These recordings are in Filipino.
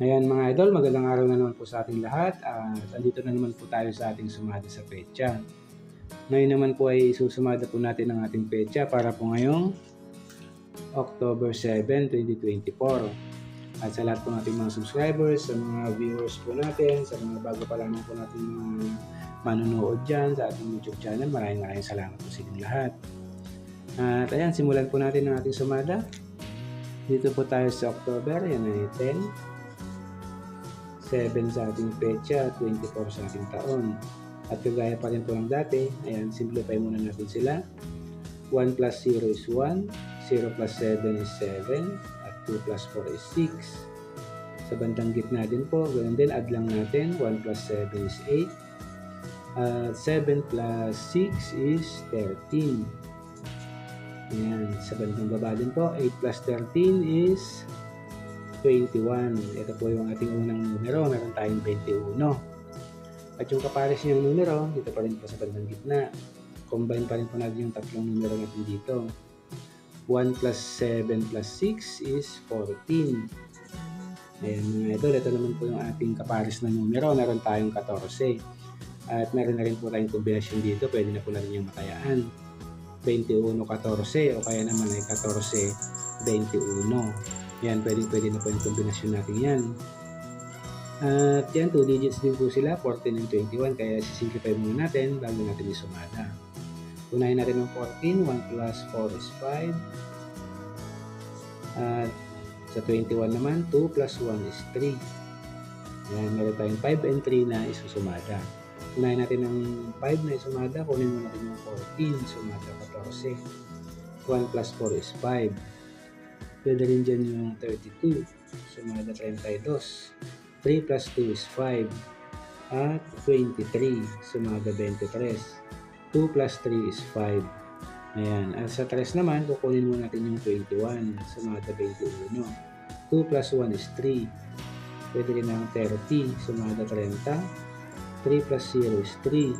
Ayan mga idol, magandang araw na naman po sa ating lahat at andito na naman po tayo sa ating sumada sa pecha. Ngayon naman po ay susumada po natin ang ating pecha para po ngayong October 7, 2024. At sa lahat po nating mga subscribers, sa mga viewers po natin, sa mga bago pa lamang po natin mga manunood dyan sa ating YouTube channel, maraming maraming salamat po sa inyong lahat. At ayan, simulan po natin ang ating sumada. Dito po tayo sa October, yan ay 10, 7 sa ating pecha, 24 sa ating taon. At kagaya pa rin po ng dati, ayan, simplify muna natin sila. 1 plus 0 is 1, 0 plus 7 is 7, at 2 plus 4 is 6. Sa bandang gitna din po, ganun din, add lang natin, 1 plus 7 is 8, at 7 plus 6 is 13. Ayan, sa bandang baba din po, 8 plus 13 is 21. Ito po yung ating unang numero. Meron tayong 21. At yung kapares niyang numero, dito pa rin po sa bandang gitna. Combine pa rin po natin yung tatlong numero natin dito. 1 plus 7 plus 6 is 14. Ayan mga idol, ito naman po yung ating kapares na numero. Meron tayong 14. At meron na rin po tayong kombinasyon dito. Pwede na po natin yung matayaan. 21-14 o kaya naman ay 14-21. Yan, pwede pwede na po yung kombinasyon natin yan. At yan, 2 digits din po sila, 14 and 21. Kaya sisimplify muna natin bago natin isumada. Unahin natin ang 14, 1 plus 4 is 5. At sa 21 naman, 2 plus 1 is 3. Yan, meron tayong 5 and 3 na isusumada. Unahin natin ang 5 na isumada, kunin mo natin yung 14, sumada 14. 1 plus 4 is 5. Pwede rin dyan yung 32, sumada 32. 3 plus 2 is 5. At 23, sumada 23. 2 plus 3 is 5. Ayan. At sa 3 naman, kukunin mo natin yung 21, sumada 21. 2 plus 1 is 3. Pwede rin ang 30, sumada 30. 3 plus 0 is 3.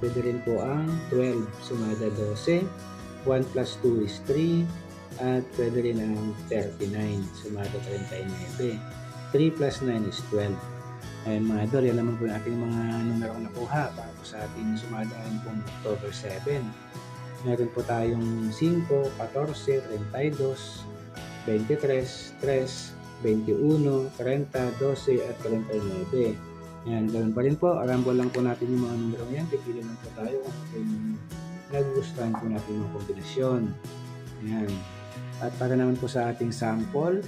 Pwede rin po ang 12, sumada 12. 1 plus 2 is 3. At pwede rin ang 39, sumada 39. 3 plus 9 is 12. Ayan mga idol, yan naman po yung ating mga numero nakuha para sa ating sumadaan pong October 7. Meron po tayong 5, 14, 32, 23, 3, 21, 30, 12, at 39. Yan, ganun pa rin po. Arambol lang po natin yung mga numero yan. Pipili lang po tayo kung ano nagugustuhan po natin yung kombinasyon. Yan. At para naman po sa ating sample,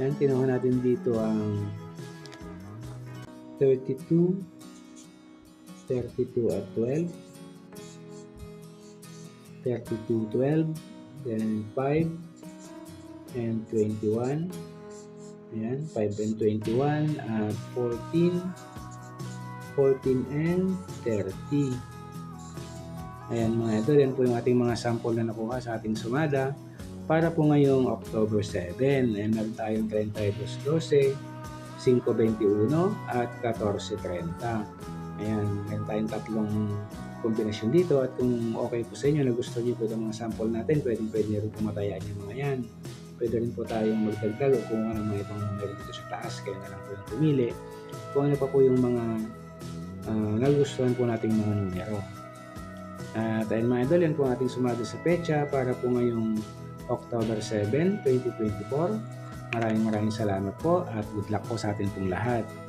yan, kinuha natin dito ang 32, 32 at 12, 32, 12, then 5, and 21, Ayan, 5 and 21, at 14, 14 and 30. Ayan mga idol, yan po yung ating mga sample na nakuha sa ating sumada para po ngayong October 7. Ayan, meron tayong 32.12, 5.21 at 14.30. Ayan, meron tayong tatlong kombinasyon dito at kung okay po sa inyo na gusto niyo po itong mga sample natin, pwede pwede nyo rin pumatayaan yung mga yan. Pwede rin po tayong magdagdag o kung ano mga itong meron dito sa taas, kaya na lang po yung pumili. Kung ano pa po yung mga uh, nagustuhan po nating mga numero. At ayun mga idol, yan po ang ating sumada sa pecha para po ngayong October 7, 2024. Maraming maraming salamat po at good luck po sa atin pong lahat.